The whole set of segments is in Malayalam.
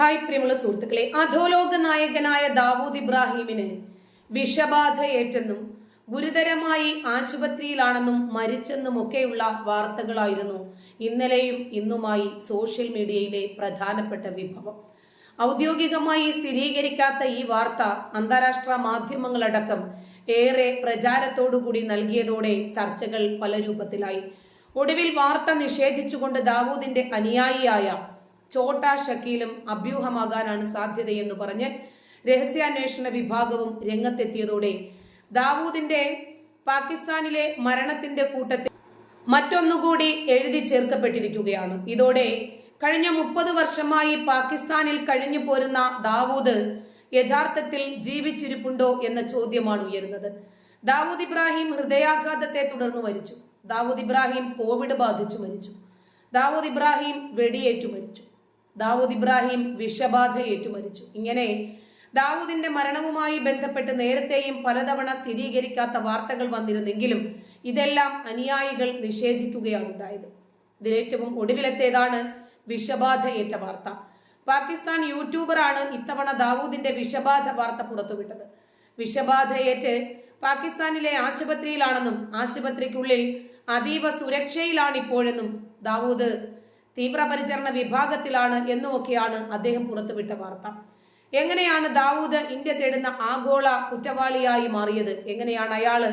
ഹായ് പ്രിയമുള്ള സുഹൃത്തുക്കളെ. അധോലോക നായകനായ ദാവൂദ് ഇബ്രാഹിമിന് വിഷബാധയേറ്റെന്നും ഗുരുതരമായി ആശുപത്രിയിലാണെന്നും മരിച്ചെന്നുമൊക്കെയുള്ള വാർത്തകളായിരുന്നു ഇന്നലെയും ഇന്നുമായി സോഷ്യൽ മീഡിയയിലെ പ്രധാനപ്പെട്ട വിഭവം. ഔദ്യോഗികമായി സ്ഥിരീകരിക്കാത്ത ഈ വാർത്ത അന്താരാഷ്ട്ര മാധ്യമങ്ങളടക്കം ഏറെ പ്രചാരത്തോടുകൂടി നൽകിയതോടെ ചർച്ചകൾ പല രൂപത്തിലായി ഒടുവിൽ വാർത്ത നിഷേധിച്ചുകൊണ്ട് ദാവൂദിന്റെ അനുയായിയായ ചോട്ട ഷക്കീലും അഭ്യൂഹമാകാനാണ് സാധ്യതയെന്ന് പറഞ്ഞ് രഹസ്യാന്വേഷണ വിഭാഗവും രംഗത്തെത്തിയതോടെ ദാവൂദിന്റെ പാകിസ്ഥാനിലെ മരണത്തിന്റെ കൂട്ടത്തിൽ മറ്റൊന്നുകൂടി എഴുതി ചേർക്കപ്പെട്ടിരിക്കുകയാണ്. ഇതോടെ കഴിഞ്ഞ മുപ്പത് വർഷമായി പാകിസ്ഥാനിൽ കഴിഞ്ഞു പോരുന്ന ദാവൂദ് യഥാർത്ഥത്തിൽ ജീവിച്ചിരിപ്പുണ്ടോ എന്ന ചോദ്യമാണ് ഉയരുന്നത്. ദാവൂദ് ഇബ്രാഹിം ഹൃദയാഘാതത്തെ തുടർന്ന് മരിച്ചു. ദാവൂദ് ഇബ്രാഹിം കോവിഡ് ബാധിച്ചു മരിച്ചു. ദാവൂദ് ഇബ്രാഹിം വെടിയേറ്റു മരിച്ചു. ദാവൂദ് ഇബ്രാഹിം വിഷബാധയേറ്റു മരിച്ചു ഇങ്ങനെ ദാവൂദിന്റെ മരണവുമായി ബന്ധപ്പെട്ട് നേരത്തെയും പലതവണ സ്ഥിരീകരിക്കാത്ത വാർത്തകൾ വന്നിരുന്നെങ്കിലും ഇതെല്ലാം അനുയായികൾ നിഷേധിക്കുകയാണ് ഉണ്ടായത് ഇതിലേറ്റവും ഒടുവിലത്തേതാണ് വിഷബാധയേറ്റ വാർത്ത. പാകിസ്ഥാൻ യൂട്യൂബറാണ് ഇത്തവണ ദാവൂദിന്റെ വിഷബാധ വാർത്ത പുറത്തുവിട്ടത്. വിഷബാധയേറ്റ് പാകിസ്ഥാനിലെ ആശുപത്രിയിലാണെന്നും ആശുപത്രിക്കുള്ളിൽ അതീവ സുരക്ഷയിലാണ് ഇപ്പോഴെന്നും ദാവൂദ് തീവ്രപരിചരണ വിഭാഗത്തിലാണ് എന്നുമൊക്കെയാണ് അദ്ദേഹം പുറത്തുവിട്ട വാർത്ത. എങ്ങനെയാണ് ദാവൂദ് ഇന്ത്യ തേടുന്ന ആഗോള കുറ്റവാളിയായി മാറിയത്? എങ്ങനെയാണ് അയാൾ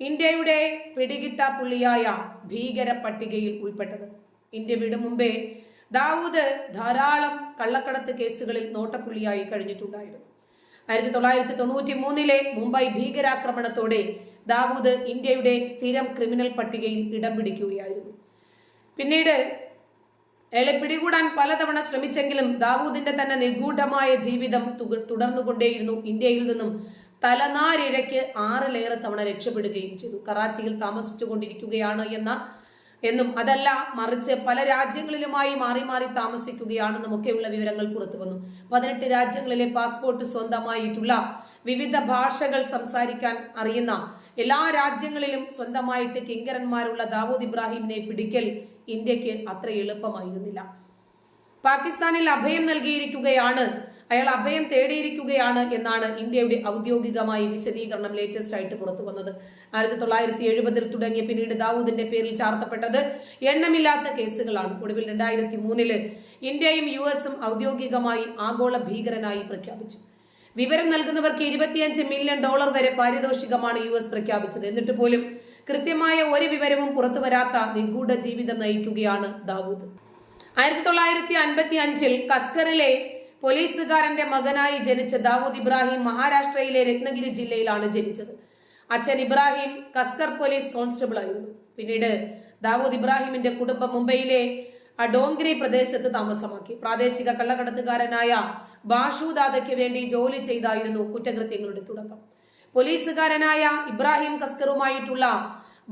ഇന്ത്യയുടെ പിടികിട്ട പുള്ളിയായ ഭീകര പട്ടികയിൽ ഉൾപ്പെട്ടത്? ഇന്ത്യ വിടും മുമ്പേ ദാവൂദ് ധാരാളം കള്ളക്കടത്ത് കേസുകളിൽ നോട്ടപ്പുള്ളിയായി കഴിഞ്ഞിട്ടുണ്ടായിരുന്നു. ആയിരത്തി തൊള്ളായിരത്തി തൊണ്ണൂറ്റി മൂന്നിലെ മുംബൈ ഭീകരാക്രമണത്തോടെ ദാവൂദ് ഇന്ത്യയുടെ സ്ഥിരം ക്രിമിനൽ പട്ടികയിൽ ഇടം പിടിക്കുകയായിരുന്നു. പിന്നീട് അയാളെ പിടികൂടാൻ പലതവണ ശ്രമിച്ചെങ്കിലും ദാവൂദിന്റെ തന്നെ നിഗൂഢമായ ജീവിതം തുടർന്നുകൊണ്ടേയിരുന്നു ഇന്ത്യയിൽ നിന്നും തലനാരിഴയ്ക്ക് ആറിലേറെ തവണ രക്ഷപ്പെടുകയും ചെയ്തു. കറാച്ചിയിൽ താമസിച്ചു കൊണ്ടിരിക്കുകയാണ് എന്ന എന്നും അതല്ല മറിച്ച് പല രാജ്യങ്ങളിലുമായി മാറി മാറി താമസിക്കുകയാണെന്നും ഒക്കെയുള്ള വിവരങ്ങൾ പുറത്തു വന്നു. പതിനെട്ട് രാജ്യങ്ങളിലെ പാസ്പോർട്ട് സ്വന്തമായിട്ടുള്ള വിവിധ ഭാഷകൾ സംസാരിക്കാൻ അറിയുന്ന എല്ലാ രാജ്യങ്ങളിലും സ്വന്തമായിട്ട് കിങ്കരന്മാരുള്ള ദാവൂദ് ഇബ്രാഹിമിനെ പിടിക്കൽ ഇന്ത്യയ്ക്ക് അത്ര എളുപ്പമായിരുന്നില്ല. പാകിസ്ഥാനിൽ അഭയം നൽകിയിരിക്കുകയാണ്. അയാൾ അഭയം തേടിയിരിക്കുകയാണ് എന്നാണ് ഇന്ത്യയുടെ ഔദ്യോഗികമായി വിശദീകരണം ലേറ്റസ്റ്റ് ആയിട്ട് പുറത്തു വന്നത്. ആയിരത്തി തൊള്ളായിരത്തി എഴുപതിൽ തുടങ്ങിയ പിന്നീട് ദാവൂദിന്റെ പേരിൽ ചാർത്തപ്പെട്ടത് എണ്ണമില്ലാത്ത കേസുകളാണ്. ഒടുവിൽ രണ്ടായിരത്തി മൂന്നിൽ ഇന്ത്യയും യു എസും ഔദ്യോഗികമായി ആഗോള ഭീകരനായി പ്രഖ്യാപിച്ചു. വിവരം നൽകുന്നവർക്ക് ഇരുപത്തിയഞ്ച് മില്യൺ ഡോളർ വരെ പാരിതോഷികമാണ് യു പ്രഖ്യാപിച്ചത്. എന്നിട്ട് പോലും കൃത്യമായ ഒരു വിവരവും പുറത്തു വരാത്ത നിഗൂഢ ജീവിതം നയിക്കുകയാണ് ദാവൂദ്. ആയിരത്തി തൊള്ളായിരത്തി അൻപത്തി അഞ്ചിൽ കസ്കറിലെ പോലീസുകാരന്റെ മകനായി ജനിച്ച ദാവൂദ് ഇബ്രാഹിം മഹാരാഷ്ട്രയിലെ രത്നഗിരി ജില്ലയിലാണ് ജനിച്ചത്. അച്ഛൻ ഇബ്രാഹിം കസ്കർ പോലീസ് കോൺസ്റ്റബിൾ ആയിരുന്നു. പിന്നീട് ദാവൂദ് ഇബ്രാഹിമിന്റെ കുടുംബം മുംബൈയിലെ ഡോങ്ക്രി പ്രദേശത്ത് താമസമാക്കി. പ്രാദേശിക കള്ളക്കടത്തുകാരനായ ബാഷുദാദയ്ക്ക് വേണ്ടി ജോലി ചെയ്തായിരുന്നു കുറ്റകൃത്യങ്ങളുടെ തുടക്കം. പോലീസുകാരനായ ഇബ്രാഹിം കസ്കറുമായിട്ടുള്ള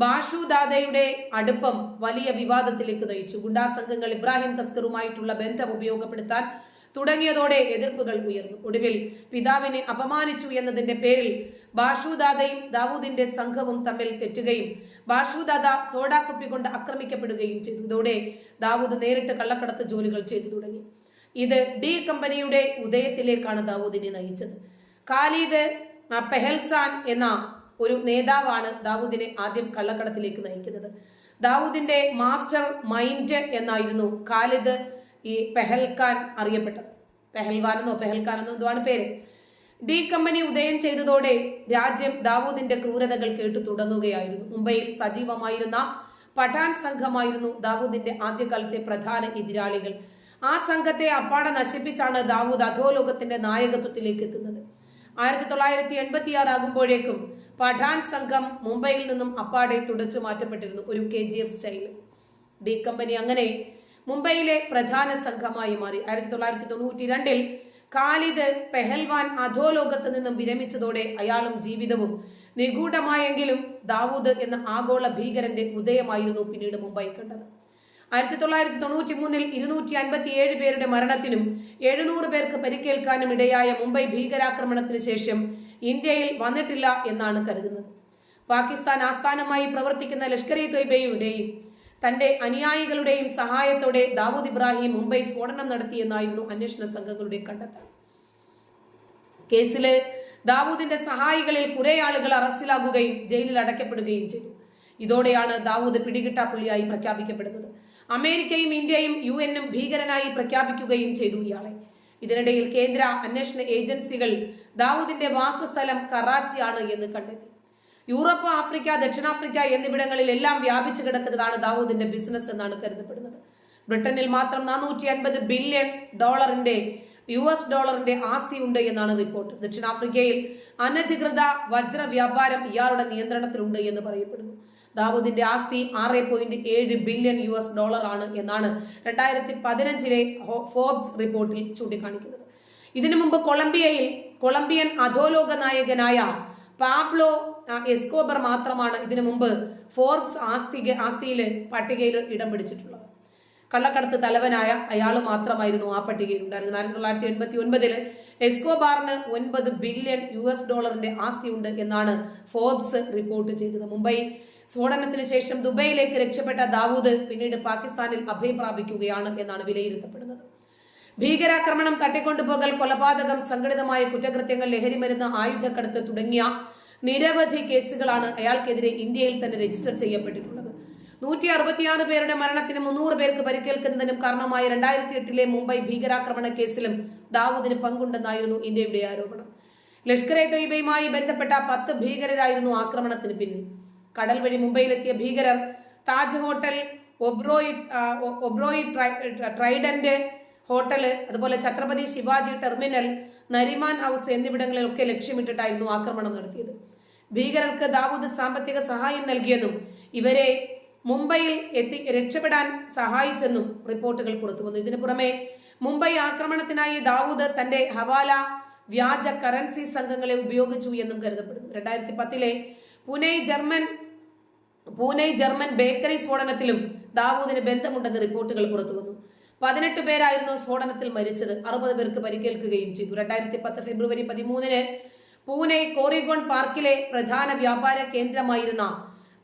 ബാഷു ദാദയുടെ അടുപ്പം വലിയ വിവാദത്തിലേക്ക് നയിച്ചു. ഗുണ്ടാ സംഘങ്ങൾ ഇബ്രാഹിം തസ്കറുമായിട്ടുള്ള ബന്ധം ഉപയോഗപ്പെടുത്താൻ തുടങ്ങിയതോടെ എതിർപ്പുകൾ ഉയർന്നു. ഒടുവിൽ പിതാവിനെ അപമാനിച്ചു എന്നതിന്റെ പേരിൽ ബാഷുദാദയും ദാവൂദിന്റെ സംഘവും തമ്മിൽ തെറ്റുകയും ബാഷുദാദ സോഡാക്കുപ്പി കൊണ്ട് ആക്രമിക്കപ്പെടുകയും ചെയ്തു. ഇതോടെ ദാവൂദ് നേരിട്ട് കള്ളക്കടത്ത് ജോലികൾ ചെയ്തു തുടങ്ങി. ഇത് ഡി കമ്പനിയുടെ ഉദയത്തിലേക്കാണ് ദാവൂദിനെ നയിച്ചത്. ഖാലിദ് പെഹൽസാൻ എന്ന ഒരു നേതാവാണ് ദാവൂദിനെ ആദ്യം കള്ളക്കടത്തിലേക്ക് നയിക്കുന്നത്. ദാവൂദിന്റെ മാസ്റ്റർ മൈൻഡ് എന്നായിരുന്നു ഖാലിദ് ഈ പെഹൽഖാൻ അറിയപ്പെട്ടത്. പെഹൽഖാൻ എന്നോ എന്തുവാണ് പേര്? ഡി കമ്പനി ഉദയം ചെയ്തതോടെ രാജ്യം ദാവൂദിന്റെ ക്രൂരതകൾ കേട്ടു തുടങ്ങുകയായിരുന്നു. മുംബൈയിൽ സജീവമായിരുന്ന പഠാൻ സംഘമായിരുന്നു ദാവൂദിന്റെ ആദ്യകാലത്തെ പ്രധാന എതിരാളികൾ. ആ സംഘത്തെ അപ്പാടെ നശിപ്പിച്ചാണ് ദാവൂദ് അധോലോകത്തിന്റെ നായകത്വത്തിലേക്ക് എത്തുന്നത്. ആയിരത്തി തൊള്ളായിരത്തി എൺപത്തി ആറാകുമ്പോഴേക്കും പഠാൻ സംഘം മുംബൈയിൽ നിന്നും അപ്പാടെ തുടച്ചു മാറ്റപ്പെട്ടിരുന്നു ഒരു K G F style. D company അങ്ങനെ മുംബൈയിലെ പ്രധാന സംഘമായി മാറി. ആയിരത്തി തൊള്ളായിരത്തി തൊണ്ണൂറ്റി രണ്ടിൽ ഖാലിദ് പെഹൽവാൻ അധോലോകത്ത് നിന്നും വിരമിച്ചതോടെ അയാളും ജീവിതവും നിഗൂഢമായെങ്കിലും ദാവൂദ് എന്ന ആഗോള ഭീകരന്റെ ഉദയമായിരുന്നു പിന്നീട് മുംബൈ കണ്ടത്. ആയിരത്തി തൊള്ളായിരത്തി തൊണ്ണൂറ്റി മൂന്നിൽ ഇരുന്നൂറ്റി അൻപത്തി ഏഴ് പേരുടെ മരണത്തിനും എഴുന്നൂറ് പേർക്ക് പരിക്കേൽക്കാനും ഇടയായ മുംബൈ ഭീകരാക്രമണത്തിന് ശേഷം ഇന്ത്യയിൽ വന്നിട്ടില്ല എന്നാണ് കരുതുന്നത്. പാകിസ്ഥാൻ ആസ്ഥാനമായി പ്രവർത്തിക്കുന്ന ലഷ്കർ ഇ തൊയ്ബയുടെയും തന്റെ അനുയായികളുടെയും സഹായത്തോടെ ദാവൂദ് ഇബ്രാഹിം മുംബൈ സ്ഫോടനം നടത്തിയെന്നായിരുന്നു അന്വേഷണ സംഘങ്ങളുടെ കണ്ടെത്തൽ. കേസിലെ ദാവൂദിന്റെ സഹായികളിൽ കുറെ ആളുകൾ അറസ്റ്റിലാകുകയും ജയിലിൽ അടയ്ക്കപ്പെടുകയും ചെയ്തു. ഇതോടെയാണ് ദാവൂദ് പിടികിട്ടാപ്പുള്ളിയായി പ്രഖ്യാപിക്കപ്പെടുന്നത്. അമേരിക്കയും ഇന്ത്യയും യു എന്നും ഭീകരനായി പ്രഖ്യാപിക്കുകയും ചെയ്തു ഇയാളെ. ഇതിനിടയിൽ കേന്ദ്ര അന്വേഷണ ഏജൻസികൾ ദാവൂദിന്റെ വാസസ്ഥലം കറാച്ചിയാണ് എന്ന് കണ്ടെത്തി. യൂറോപ്പ് ആഫ്രിക്ക ദക്ഷിണാഫ്രിക്ക എന്നിവിടങ്ങളിൽ എല്ലാം വ്യാപിച്ചു കിടക്കുന്നതാണ് ദാവൂദിന്റെ ബിസിനസ് എന്നാണ് കരുതപ്പെടുന്നത്. ബ്രിട്ടനിൽ മാത്രം നാനൂറ്റി അൻപത് ബില്യൺ ഡോളറിന്റെ യു എസ് ഡോളറിന്റെ ആസ്തിയുണ്ട് എന്നാണ് റിപ്പോർട്ട്. ദക്ഷിണാഫ്രിക്കയിൽ അനധികൃത വജ്ര വ്യാപാരം ഇയാളുടെ നിയന്ത്രണത്തിലുണ്ട് എന്ന് പറയപ്പെടുന്നു. ദാവൂദിന്റെ ആസ്തി ആറ് പോയിന്റ് ഏഴ് ബില്യൺ യു എസ് ഡോളർ ആണ് എന്നാണ് രണ്ടായിരത്തി പതിനഞ്ചിലെ ഫോബ്സ് റിപ്പോർട്ടിൽ ചൂണ്ടിക്കാണിക്കുന്നത്. ഇതിനു മുമ്പ് കൊളംബിയയിൽ കൊളംബിയൻ അധോലോക നായകനായ പാബ്ലോ എസ്കോബർ മാത്രമാണ് ഇതിനു മുമ്പ് ഫോർബ്സ് ആസ്തി ആസ്തിയിൽ പട്ടികയിൽ ഇടം പിടിച്ചിട്ടുള്ളത്. കള്ളക്കടത്ത് തലവനായ അയാൾ മാത്രമായിരുന്നു ആ പട്ടികയിൽ ഉണ്ടായിരുന്നത്. ആയിരത്തി തൊള്ളായിരത്തി എൺപത്തി ഒൻപതിൽ എസ്കോബാറിന് ഒൻപത് ബില്യൺ യു എസ് ഡോളറിന്റെ ആസ്തിയുണ്ട് എന്നാണ് ഫോർബ്സ് റിപ്പോർട്ട് ചെയ്തത്. മുംബൈ സ്ഫോടനത്തിന് ശേഷം ദുബൈയിലേക്ക് രക്ഷപ്പെട്ട ദാവൂദ് പിന്നീട് പാകിസ്ഥാനിൽ അഭയം പ്രാപിക്കുകയാണ് എന്നാണ് വിലയിരുത്തപ്പെടുന്നത്. ഭീകരാക്രമണം തട്ടിക്കൊണ്ടുപോകൽ കൊലപാതകം സംഘടിതമായ കുറ്റകൃത്യങ്ങൾ ലഹരി മരുന്ന് ആയുധക്കടത്ത് തുടങ്ങിയ നിരവധി കേസുകളാണ് അയാൾക്കെതിരെ ഇന്ത്യയിൽ തന്നെ രജിസ്റ്റർ ചെയ്യപ്പെട്ടിട്ടുള്ളത്. നൂറ്റി അറുപത്തിയാറ് പേരുടെ മരണത്തിന് മുന്നൂറ് പേർക്ക് പരിക്കേൽക്കുന്നതിനും കാരണമായ രണ്ടായിരത്തി എട്ടിലെ മുംബൈ ഭീകരാക്രമണ കേസിലും ദാവൂദിന് പങ്കുണ്ടെന്നായിരുന്നു ഇന്ത്യയുടെ ആരോപണം. ലഷ്കർ എ തൊയ്ബയുമായി ബന്ധപ്പെട്ട പത്ത് ഭീകരരായിരുന്നു ആക്രമണത്തിന് പിന്നിൽ. കടൽ വഴി മുംബൈയിലെത്തിയ ഭീകരർ Taj hotel Oberoi Oberoi tri- Trident hotel അതുപോലെ ഛത്രപതി ശിവാജി ടെർമിനൽ നരിമാൻ ഹൗസ് എന്നിവിടങ്ങളിലൊക്കെ ലക്ഷ്യമിട്ടിട്ടായിരുന്നു ആക്രമണം നടത്തിയത്. ഭീകരർക്ക് ദാവൂദ് സാമ്പത്തിക സഹായം നൽകിയെന്നും ഇവരെ മുംബൈയിൽ എത്തി രക്ഷപ്പെടാൻ സഹായിച്ചെന്നും റിപ്പോർട്ടുകൾ പുറത്തു വന്നു. ഇതിനു പുറമെ മുംബൈ ആക്രമണത്തിനായി ദാവൂദ് തന്റെ ഹവാല വ്യാജ കറൻസി സംഘങ്ങളെ ഉപയോഗിച്ചു എന്നും കരുതപ്പെടുന്നു. രണ്ടായിരത്തി പത്തിലെ Pune German Pune German bakery സ്ഫോടനത്തിലും ദാവൂദിന് ബന്ധമുണ്ടെന്ന് റിപ്പോർട്ടുകൾ പുറത്തു വന്നു. പതിനെട്ട് പേരായിരുന്നു സ്ഫോടനത്തിൽ മരിച്ചത്. അറുപത് പേർക്ക് പരിക്കേൽക്കുകയും ചെയ്തു. രണ്ടായിരത്തി പത്ത് ഫെബ്രുവരി പതിമൂന്നിന് പൂനെ കോറിഗോൺ പാർക്കിലെ പ്രധാന വ്യാപാര കേന്ദ്രമായിരുന്ന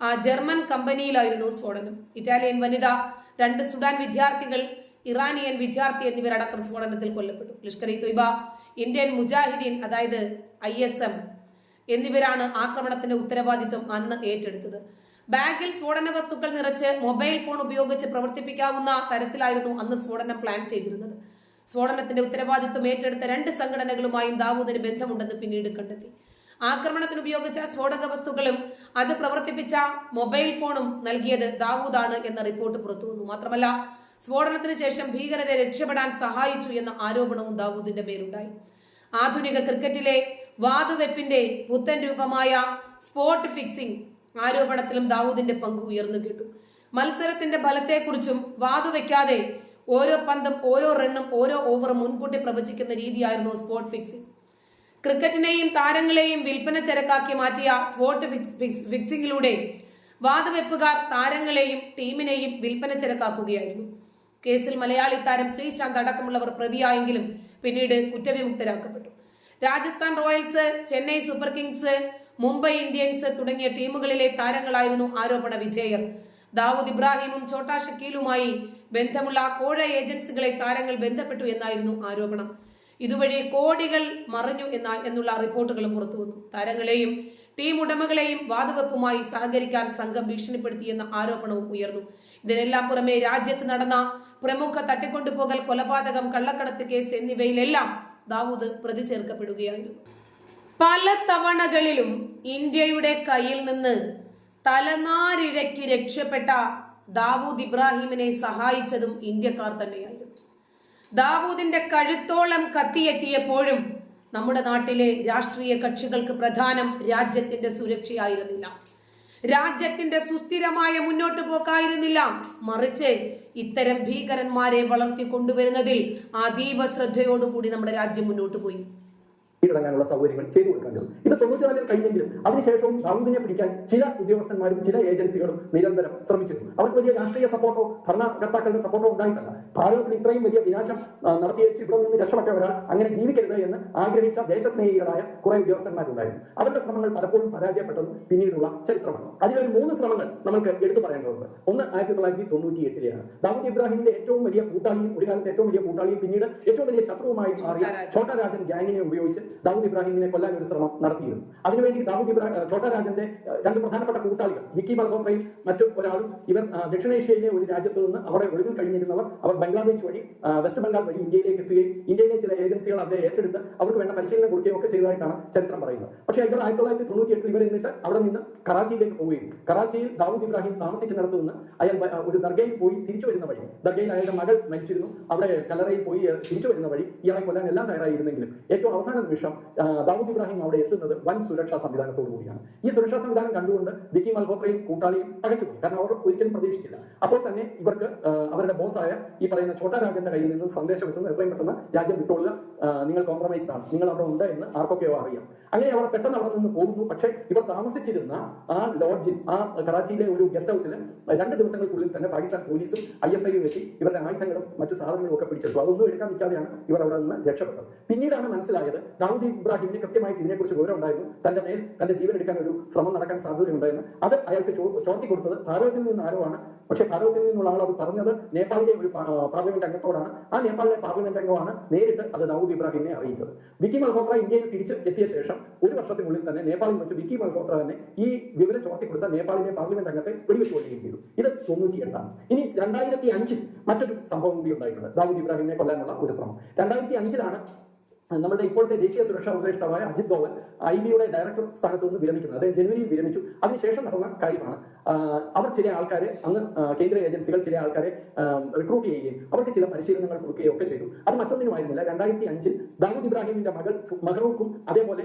ആ ജർമ്മൻ കമ്പനിയിലായിരുന്നു സ്ഫോടനം. ഇറ്റാലിയൻ വനിത രണ്ട് സുഡാൻ വിദ്യാർത്ഥികൾ ഇറാനിയൻ വിദ്യാർത്ഥി എന്നിവരടക്കം സ്ഫോടനത്തിൽ കൊല്ലപ്പെട്ടു. ലഷ്കർ ഇ തൊയ്ബ ഇന്ത്യൻ മുജാഹിദീൻ അതായത് ഐ എന്നിവരാണ് ആക്രമണത്തിന്റെ ഉത്തരവാദിത്വം അന്ന് ഏറ്റെടുത്തത്. ബാഗിൽ സ്ഫോടന വസ്തുക്കൾ നിറച്ച് മൊബൈൽ ഫോൺ ഉപയോഗിച്ച് പ്രവർത്തിപ്പിക്കാവുന്ന തരത്തിലായിരുന്നു അന്ന് സ്ഫോടനം പ്ലാൻ ചെയ്തിരുന്നത്. സ്ഫോടനത്തിന്റെ ഉത്തരവാദിത്വം ഏറ്റെടുത്ത രണ്ട് സംഘടനകളുമായും ദാവൂദിന് ബന്ധമുണ്ടെന്ന് പിന്നീട് കണ്ടെത്തി. ആക്രമണത്തിന് ഉപയോഗിച്ച സ്ഫോടക വസ്തുക്കളും അത് പ്രവർത്തിപ്പിച്ച മൊബൈൽ ഫോണും നൽകിയത് ദാവൂദാണ് എന്ന റിപ്പോർട്ട് പുറത്തു വന്നു. മാത്രമല്ല സ്ഫോടനത്തിന് ശേഷം ഭീകരരെ രക്ഷപ്പെടാൻ സഹായിച്ചു എന്ന ആരോപണവും ദാവൂദിന്റെ പേരുണ്ടായി. ആധുനിക ക്രിക്കറ്റിലെ വാതുവെപ്പിന്റെ പുത്തൻ രൂപമായ സ്പോട്ട് ഫിക്സിംഗ് ആരോപണത്തിലും ദാവൂദിന്റെ പങ്ക് ഉയർന്നു കേട്ടു. മത്സരത്തിന്റെ ഫലത്തെക്കുറിച്ചും വാതുവെക്കാതെ ഓരോ പന്തും ഓരോ റണ്ണും ഓരോ ഓവറും മുൻകൂട്ടി പ്രവചിക്കുന്ന രീതിയായിരുന്നു സ്പോട്ട് ഫിക്സിംഗ് ക്രിക്കറ്റിനെയും താരങ്ങളെയും വിൽപ്പന ചരക്കാക്കി മാറ്റിയ സ്പോട്ട് ഫിക്സ്- ഫിക്സ്- ഫിക്സിംഗിലൂടെ വാതുവെപ്പുകാർ താരങ്ങളെയും ടീമിനെയും വിൽപ്പന ചരക്കാക്കുകയായിരുന്നു. കേസിൽ മലയാളി താരം ശ്രീശാന്ത് അടക്കമുള്ളവർ പ്രതിയായെങ്കിലും പിന്നീട് കുറ്റവിമുക്തരാക്കപ്പെട്ടു. Rajasthan Royals Chennai super kings Mumbai Indians തുടങ്ങിയ ടീമുകളിലെ താരങ്ങളായിരുന്നു ആരോപണ വിധേയർ. ദാവൂദ് ഇബ്രാഹിമും ഛോട്ടാ ഷക്കീലുമായി ബന്ധമുള്ള കോഴ ഏജൻസികളെ താരങ്ങൾ ബന്ധപ്പെട്ടു എന്നായിരുന്നു ആരോപണം. ഇതുവഴി കോടികൾ മറിഞ്ഞു എന്ന എന്നുള്ള റിപ്പോർട്ടുകളും പുറത്തു വന്നു. താരങ്ങളെയും ടീം ഉടമകളെയും വാതുവെപ്പുമായി സഹകരിക്കാൻ സംഘം ഭീഷണിപ്പെടുത്തിയെന്ന ആരോപണവും ഉയർന്നു. ഇതിനെല്ലാം പുറമെ രാജ്യത്ത് നടന്ന പ്രമുഖ തട്ടിക്കൊണ്ടുപോകൽ കൊലപാതകം കള്ളക്കടത്ത് കേസ് എന്നിവയിലെല്ലാം ദാവൂദ് പ്രതി ചേർക്കപ്പെടുകയായിരുന്നു പല തവണകളിലും ഇന്ത്യയുടെ കയ്യിൽ നിന്ന് തലനാരിഴയ്ക്ക് രക്ഷപ്പെട്ട ദാവൂദ് ഇബ്രാഹിമിനെ സഹായിച്ചതും ഇന്ത്യക്കാർ തന്നെയായിരുന്നു. ദാവൂദിന്റെ കഴുത്തോളം കത്തിയെത്തിയപ്പോഴും നമ്മുടെ നാട്ടിലെ രാഷ്ട്രീയ കക്ഷികൾക്ക് പ്രധാനം രാജ്യത്തിന്റെ സുരക്ഷയായിരുന്നില്ല. രാജ്യത്തിന്റെ സുസ്ഥിരമായ മുന്നോട്ട് പോക്കായിരുന്നില്ല. മറിച്ച് ഇത്തരം ഭീകരന്മാരെ വളർത്തി കൊണ്ടുവരുന്നതിൽ അതീവ ശ്രദ്ധയോടുകൂടി നമ്മുടെ രാജ്യം മുന്നോട്ട് പോയി. കീഴടങ്ങാനുള്ള സൗകര്യങ്ങൾ ചെയ്തു കൊടുക്കാൻ കഴിയും ഇത് തൊണ്ണൂറ്റിനാലിൽ കഴിഞ്ഞെങ്കിലും അതിനുശേഷവും ദാവൂദിനെ പിടിക്കാൻ ചില ഉദ്യോഗസ്ഥന്മാരും ചില ഏജൻസികളും നിരന്തരം ശ്രമിച്ചിരുന്നു. അവർക്ക് വലിയ രാഷ്ട്രീയ സപ്പോർട്ടോ ഭരണകർത്താക്കളുടെ സപ്പോർട്ടോ ഉണ്ടായിട്ടില്ല. ഭാരതത്തിൽ ഇത്രയും വലിയ വിനാശം നടത്തിയേച്ച് ഇവിടെ നിന്ന് രക്ഷപ്പെട്ട ഒരാൾ അങ്ങനെ ജീവിക്കരുത് എന്ന് ആഗ്രഹിച്ച ദേശസ്നേഹികളായ കുറെ ഉദ്യോഗസ്ഥന്മാരുണ്ടായിരുന്നു. അവരുടെ ശ്രമങ്ങൾ പലപ്പോഴും പരാജയപ്പെട്ടതും പിന്നീടുള്ള ചരിത്രമാണ്. അതിലൊരു മൂന്ന് ശ്രമങ്ങൾ നമുക്ക് എടുത്തു പറയേണ്ടതുണ്ട്. ഒന്ന് ആയിരത്തി തൊള്ളായിരത്തി തൊണ്ണൂറ്റി എട്ടിലെയാണ് ദാവൂദ് ഇബ്രാഹിമിന്റെ ഏറ്റവും വലിയ കൂട്ടാളിയും ഒരു കാലത്ത് ഏറ്റവും വലിയ കൂട്ടാളിയും പിന്നീട് ഏറ്റവും വലിയ ശത്രുവുമായി മാറിയ ഛോട്ടാ രാജൻ ഗ്യാങ്ങിനെ ഉപയോഗിച്ച് ദാവൂദ് ഇബ്രാഹിമിനെ കൊല്ലാൻ ഒരു ശ്രമം നടത്തിയിരുന്നു. അതിനുവേണ്ടി ദാവൂദ് ഇബ്രാഹിം ഛോട്ടാ രാജന്റെ രണ്ട് പ്രധാനപ്പെട്ട കൂട്ടാളികൾ വിക്കി മൽഹോത്രയും മറ്റു ഒരാളും ഇവർ ദക്ഷിണേഷ്യയിലെ ഒരു രാജ്യത്ത് നിന്ന് അവിടെ ഒളിവിൽ കഴിഞ്ഞിരുന്നവർ അവർ ബംഗ്ലാദേശ് വഴി വെസ്റ്റ് ബംഗാൾ വഴി ഇന്ത്യയിലേക്ക് എത്തുകയും ഇന്ത്യയിലെ ചില ഏജൻസികൾ അവരെ ഏറ്റെടുത്ത് അവർക്ക് വേണ്ട പരിശീലനം കൊടുക്കുകയും ഒക്കെ ചെയ്തതായിട്ടാണ് ചരിത്രം പറയുന്നത്. പക്ഷേ ഇവർ ആയിരത്തി തൊള്ളായിരത്തി തൊണ്ണൂറ്റി എട്ടിൽ ഇവർ എന്നിട്ട് അവിടെ നിന്ന് കറാച്ചിയിലേക്ക് പോവുകയും കറാച്ചിയിൽ ദാവൂദ് ഇബ്രാഹിം താമസിക്കുന്നിടത്ത് നിന്ന് അയാൾ ഒരു ദർഗയിൽ പോയി തിരിച്ചു വരുന്ന വഴി ദർഗയിൽ അയാളുടെ മകൾ മരിച്ചിരുന്നു അവിടെ കലറയിൽ പോയി തിരിച്ചു വരുന്ന വഴി ഇയാളെ കൊല്ലാൻ എല്ലാം തയ്യാറായിരുന്നെങ്കിലും ഏറ്റവും അവസാന നിമിഷം ആ, ദാവൂദ് ഇബ്രാഹിം അവിടെ എത്തുന്നത് വൻ സുരക്ഷാ സംവിധാനത്തോടു കൂടിയാണ്. ഈ സുരക്ഷാ സംവിധാനം കണ്ടുകൊണ്ട് വിക്കി മൽഹോത്രയും കൂട്ടാളിയും തകച്ചുപോയി. കാരണം അവർ ഒരിക്കലും പ്രതീക്ഷിച്ചില്ല. അപ്പോൾ തന്നെ ഇവർക്ക് അവരുടെ ബോസായ ഈ പറയുന്ന ഛോട്ടാ രാജന്റെ കയ്യിൽ നിന്ന് സന്ദേശം എത്തുന്നു എത്രയും പെട്ടെന്ന് രാജ്യം വിട്ടോളുക നിങ്ങൾ കോംപ്രമൈസ് ആണ്. നിങ്ങൾ അവിടെ ഉണ്ട് എന്ന് ആർക്കൊക്കെയോ അറിയാം. അങ്ങനെ അവർ പെട്ടെന്ന് അവിടെ നിന്ന് പോകുന്നു. പക്ഷേ ഇവർ താമസിച്ചിരുന്ന ആ ലോഡ്ജിൽ ആ കറാച്ചിയിലെ ഒരു ഗസ്റ്റ് ഹൗസിൽ രണ്ട് ദിവസങ്ങൾക്കുള്ളിൽ തന്നെ പാകിസ്ഥാൻ പോലീസും ഐ എസ് ഐയും എത്തി. ഇവരുടെ ആയുധങ്ങളും മറ്റു സാധനങ്ങളും ഒക്കെ പിടിച്ചെടുത്തു. അതൊന്നും എടുക്കാൻ നിൽക്കാതെയാണ് ഇവർ അവിടെ നിന്ന് രക്ഷപ്പെട്ടത്. പിന്നീടാണ് മനസ്സിലായത് ദാവൂദ് ഇബ്രാഹിമിന് കൃത്യമായിട്ട് ഇതിനെക്കുറിച്ച് വിവരം ഉണ്ടായിരുന്നു തന്റെ മേൽ തന്റെ ജീവൻ എടുക്കാൻ ഒരു ശ്രമം നടക്കാൻ സാധ്യതയുണ്ടായിരുന്നു. അത് അയാൾക്ക് ചോർത്തി കൊടുത്തത് ഭാരതത്തിൽ നിന്ന് ആരോ ആണ്. പക്ഷേ ഭാരതത്തിൽ നിന്നുള്ള ആൾ അത് പറഞ്ഞത് നേപ്പാളിലെ ഒരു പാർലമെന്റ് അംഗത്തോടാണ്. ആ നേപ്പാളിലെ പാർലമെന്റ് അംഗമാണ് നേരിട്ട് അത് ദാവൂദ് ഇബ്രാഹിമിനെ അറിയിച്ചത്. വിക്കി മൽഹോത്ര ഇന്ത്യയിൽ തിരിച്ച് എത്തിയ ശേഷം ഒരു വർഷത്തിനുള്ളിൽ തന്നെ നേപ്പാളിൽ വെച്ച് വിക്കി മൽഹോത്ര തന്നെ ഈ വിവരം ചോർത്തി കൊടുത്ത നേപ്പാളിലെ പാർലമെന്റ് അംഗത്തെ വെടിവെച്ച് കൊല്ലുകയും ചെയ്തു. ഇത് തൊണ്ണൂറ്റി എട്ടാണ് ഇനി രണ്ടായിരത്തി അഞ്ചിൽ മറ്റൊരു സംഭവം കൂടി ഉണ്ടായിട്ടുണ്ട്. ദാവൂദ് ഇബ്രാഹിമിനെ കൊല്ലാനുള്ള ഒരു ശ്രമം. രണ്ടായിരത്തി അഞ്ചിലാണ് നമ്മുടെ ഇപ്പോഴത്തെ ദേശീയ സുരക്ഷാ ഉപദേഷ്ടാവായ അജിത് ഡോവൽ ഐ ബിയുടെ ഡയറക്ടർ സ്ഥാനത്ത് നിന്ന് വിരമിക്കുന്നത് അദ്ദേഹം ജനുവരിയിൽ വിരമിച്ചു. അതിനുശേഷം നടന്ന കാര്യമാണ് അവർ ചില ആൾക്കാരെ അന്ന് കേന്ദ്ര ഏജൻസികൾ ചില ആൾക്കാരെ റിക്രൂട്ട് ചെയ്യുകയും അവർക്ക് ചില പരിശീലനങ്ങൾ കൊടുക്കുകയും ഒക്കെ ചെയ്തു. അത് മറ്റൊന്നിനുമായിരുന്നില്ല രണ്ടായിരത്തി അഞ്ചിൽ ദാവൂദ് ഇബ്രാഹിമിന്റെ മകൾ മഹറൂഖും അതേപോലെ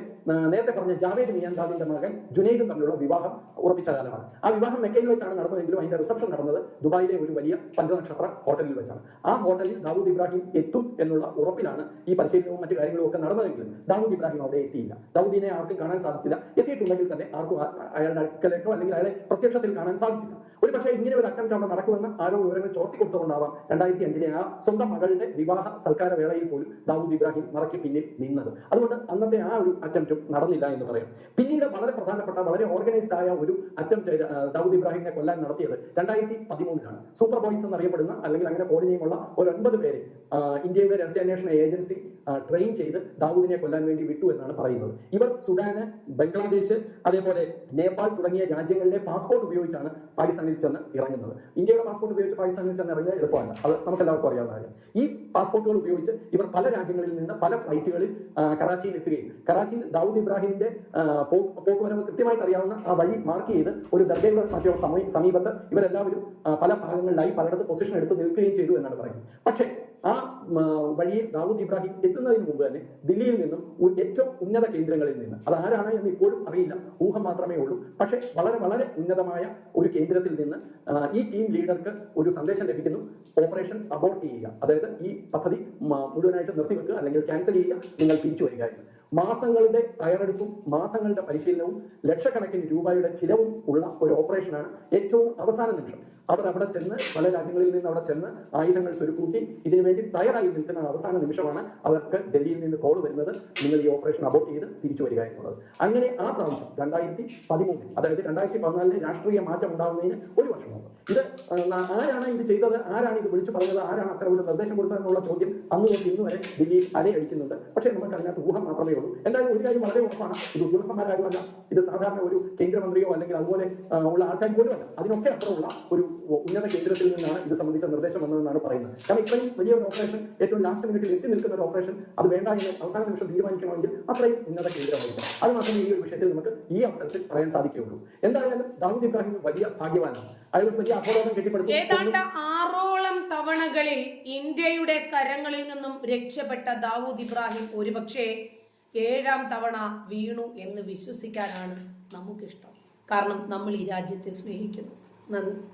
നേരത്തെ പറഞ്ഞ ജാവേദ് മിയാൻദാദിന്റെ മകൻ ജുനൈദും തമ്മിലുള്ള വിവാഹം ഉറപ്പിച്ച കാലമാണ്. ആ വിവാഹം മെക്കയിൽ വെച്ചാണ് നടന്നതെങ്കിലും അതിന്റെ റിസപ്ഷൻ നടന്നത് ദുബായിലെ ഒരു വലിയ പഞ്ചനക്ഷത്ര ഹോട്ടലിൽ വെച്ചാണ്. ആ ഹോട്ടലിൽ ദാവൂദ് ഇബ്രാഹിം എത്തും എന്നുള്ള ഉറപ്പിലാണ് ഈ പരിശീലനവും മറ്റു കാര്യങ്ങളും ഒക്കെ നടന്നതെങ്കിലും ദാവൂദ് ഇബ്രാഹിം അവിടെ എത്തിയില്ല. ദാവൂദിനെ ആർക്കും കാണാൻ സാധിച്ചില്ല. എത്തിയിട്ടുണ്ടെങ്കിൽ തന്നെ ആർക്കും അയാളുടെ അടുക്കലേക്കോ അല്ലെങ്കിൽ അയാളെ പ്രത്യക്ഷത്തിൽ കാണാൻ സാധിച്ചില്ല. ഒരു പക്ഷേ ഇങ്ങനെ ഒരു അറ്റംപ്റ്റ് അവിടെ നടക്കുമെന്ന് ആരോ വിവരങ്ങൾ ചോർത്തി കൊടുത്തുകൊണ്ടാവാം രണ്ടായിരത്തി അഞ്ചിലെ ആ സ്വന്തം മകളുടെ വിവാഹ സൽക്കാര വേളയിൽ പോലും ദാവൂദ് ഇബ്രാഹിം മറയ്ക്ക് പിന്നിൽ നിന്നത്. അതുകൊണ്ട് അന്നത്തെ ആ ഒരു അറ്റംപ്റ്റും നടന്നില്ല എന്ന് പറയാം. പിന്നീട് വളരെ പ്രധാനപ്പെട്ട വളരെ ഓർഗനൈസ്ഡ് ആയ ഒരു അറ്റംപ്റ്റ് ദാവൂദ് ഇബ്രാഹിമിനെ കൊല്ലാൻ നടത്തിയത് രണ്ടായിരത്തി പതിമൂന്നിലാണ്. സൂപ്പർ ബോയ്സ് എന്നറിയപ്പെടുന്ന അല്ലെങ്കിൽ അങ്ങനെ കോഡിനെയുമുള്ള ഒരു ഒൻപത് പേരെ ഇന്ത്യയുടെ രഹസ്യാന്വേഷണ ഏജൻസി ട്രെയിൻ ചെയ്ത് ദാവൂദിനെ കൊല്ലാൻ വേണ്ടി വിട്ടു എന്നാണ് പറയുന്നത്. ഇവർ സുഡാന് ബംഗ്ലാദേശ് അതേപോലെ നേപ്പാൾ തുടങ്ങിയ രാജ്യങ്ങളിലെ പാസ്പോർട്ട് ഉപയോഗിച്ചാണ് പാകിസ്ഥാനിൽ ചെന്ന് ഇറങ്ങുന്നത്. ഇന്ത്യയുടെ പാസ്പോർട്ട് ഉപയോഗിച്ച് പാകിസ്ഥാനിൽ ചെന്ന് ഇറങ്ങിയ എളുപ്പമാണ്. അത് നമുക്ക് എല്ലാവർക്കും അറിയാവുന്ന കാര്യം. ഈ പാസ്പോർട്ടുകൾ ഉപയോഗിച്ച് ഇവർ പല രാജ്യങ്ങളിൽ നിന്ന് പല ഫ്ലൈറ്റുകളിൽ കറാച്ചിയിൽ എത്തുകയും കറാച്ചിയിൽ ദാവൂദ് ഇബ്രാഹിമിന്റെ പോക്കുവരവ് കൃത്യമായിട്ട് അറിയാവുന്ന ആ വഴി മാർക്ക് ചെയ്ത് ഒരു ദർഗയുടെ മറ്റോ സമീ- സമീപത്ത് ഇവരെല്ലാവരും പല ഭാഗങ്ങളിലായി പലയിടത്ത് പൊസിഷൻ എടുത്ത് നിൽക്കുകയും ചെയ്തു എന്നാണ് പറയുന്നത്. പക്ഷേ ആ വഴിയിൽ ദാവൂദ് ഇബ്രാഹിം എത്തുന്നതിന് മുമ്പ് തന്നെ ദില്ലിയിൽ നിന്നും ഒരു ഏറ്റവും ഉന്നത കേന്ദ്രങ്ങളിൽ നിന്ന് അത് ആരാണ് എന്ന് ഇപ്പോഴും അറിയില്ല ഊഹം മാത്രമേ ഉള്ളൂ. പക്ഷേ വളരെ വളരെ ഉന്നതമായ ഒരു കേന്ദ്രത്തിൽ നിന്ന് ഈ ടീം ലീഡർക്ക് ഒരു സന്ദേശം ലഭിക്കുന്നു ഓപ്പറേഷൻ അബോർട്ട് ചെയ്യുക. അതായത് ഈ പദ്ധതി മുഴുവനായിട്ട് നിർത്തിവെക്കുക അല്ലെങ്കിൽ ക്യാൻസൽ ചെയ്യുക നിങ്ങൾ തിരിച്ചു വരിക എന്ന്. മാസങ്ങളുടെ തയ്യാറെടുപ്പും മാസങ്ങളുടെ പരിശീലനവും ലക്ഷക്കണക്കിന് രൂപയുടെ ചിലവും ഉള്ള ഒരു ഓപ്പറേഷനാണ് ഏറ്റവും അവസാന നിമിഷം. അവർ അവിടെ ചെന്ന് പല രാജ്യങ്ങളിൽ നിന്ന് അവിടെ ചെന്ന് ആയുധങ്ങൾ സ്വരുക്കൂട്ടി ഇതിനുവേണ്ടി തയ്യാറായി നിൽക്കുന്ന അവസാന നിമിഷമാണ് അവർക്ക് ഡൽഹിയിൽ നിന്ന് കോൾ വരുന്നത്. നിങ്ങൾ ഈ ഓപ്പറേഷൻ അബോട്ട് ചെയ്ത് തിരിച്ചു വരിക എന്നുള്ളത്. അങ്ങനെ ആ പ്രാവശ്യം രണ്ടായിരത്തി പതിമൂന്നിൽ അതായത് രണ്ടായിരത്തി പതിനാലിന് രാഷ്ട്രീയ മാറ്റം ഉണ്ടാകുന്നതിന് ഒരു വർഷം മുമ്പ്. ഇത് ആരാണ് ഇത് ചെയ്തത്? ആരാണ് ഇത് വിളിച്ചു പറഞ്ഞത്? ആരാണ് അത്ര ഒരു നിർദ്ദേശം കൊടുത്തത് എന്നുള്ള ചോദ്യം അന്ന് തൊട്ട് ഇന്ന് വരെ ഡൽഹിയിൽ അലയടിക്കുന്നുണ്ട് പക്ഷേ നമുക്ക് അതിനകത്ത് ഊഹം മാത്രമേ ഉള്ളൂ. എന്തായാലും ഒരു കാര്യം വളരെ ഉറപ്പാണ്. ഇത് ഉദ്യോഗസ്ഥന്മാരാരുമല്ല. ഇത് സാധാരണ ഒരു കേന്ദ്രമന്ത്രിയോ അല്ലെങ്കിൽ അതുപോലെ ഉള്ള ആൾക്കാർ പോലും അല്ല അതിനൊക്കെ അപ്പുറമുള്ള ഒരു ഉന്നത കേന്ദ്രത്തിൽ നിന്നാണ് ഇത് സംബന്ധിച്ച നിർദ്ദേശം വന്നതെന്നാണ് പറയുന്നത്. കാരണം ഇത്രയും വലിയ ഒരു ഓപ്പറേഷൻ ഏറ്റവും ലാസ്റ്റ് മിനിറ്റിൽ എത്തി നിൽക്കുന്ന ഒരു ഓപ്പറേഷൻ അത് വേണ്ട എന്ന് അവസാന നിമിഷം തീരുമാനിക്കണമെങ്കിൽ അത്രയും ഉന്നത കേന്ദ്രമായിരിക്കും അത് മാത്രമേ ഈ ഒരു വിഷയത്തിൽ നമുക്ക് ഈ അവസരത്തിൽ പറയാൻ സാധിക്കുകയുള്ളൂ. എന്തായാലും ദാവൂദ് ഇബ്രാഹിം വലിയ ഭാഗ്യവാനാണ്. ഏതാണ്ട് ആറോളം തവണകളിൽ ഇന്ത്യയുടെ കരങ്ങളിൽ നിന്നും രക്ഷപ്പെട്ട ദാവൂദ് ഇബ്രാഹിം ഒരുപക്ഷെ ഏഴാം തവണ വീണു എന്ന് വിശ്വസിക്കാനാണ് നമുക്കിഷ്ടം. കാരണം നമ്മൾ ഈ രാജ്യത്തെ സ്നേഹിക്കുന്നു. നന്ദി.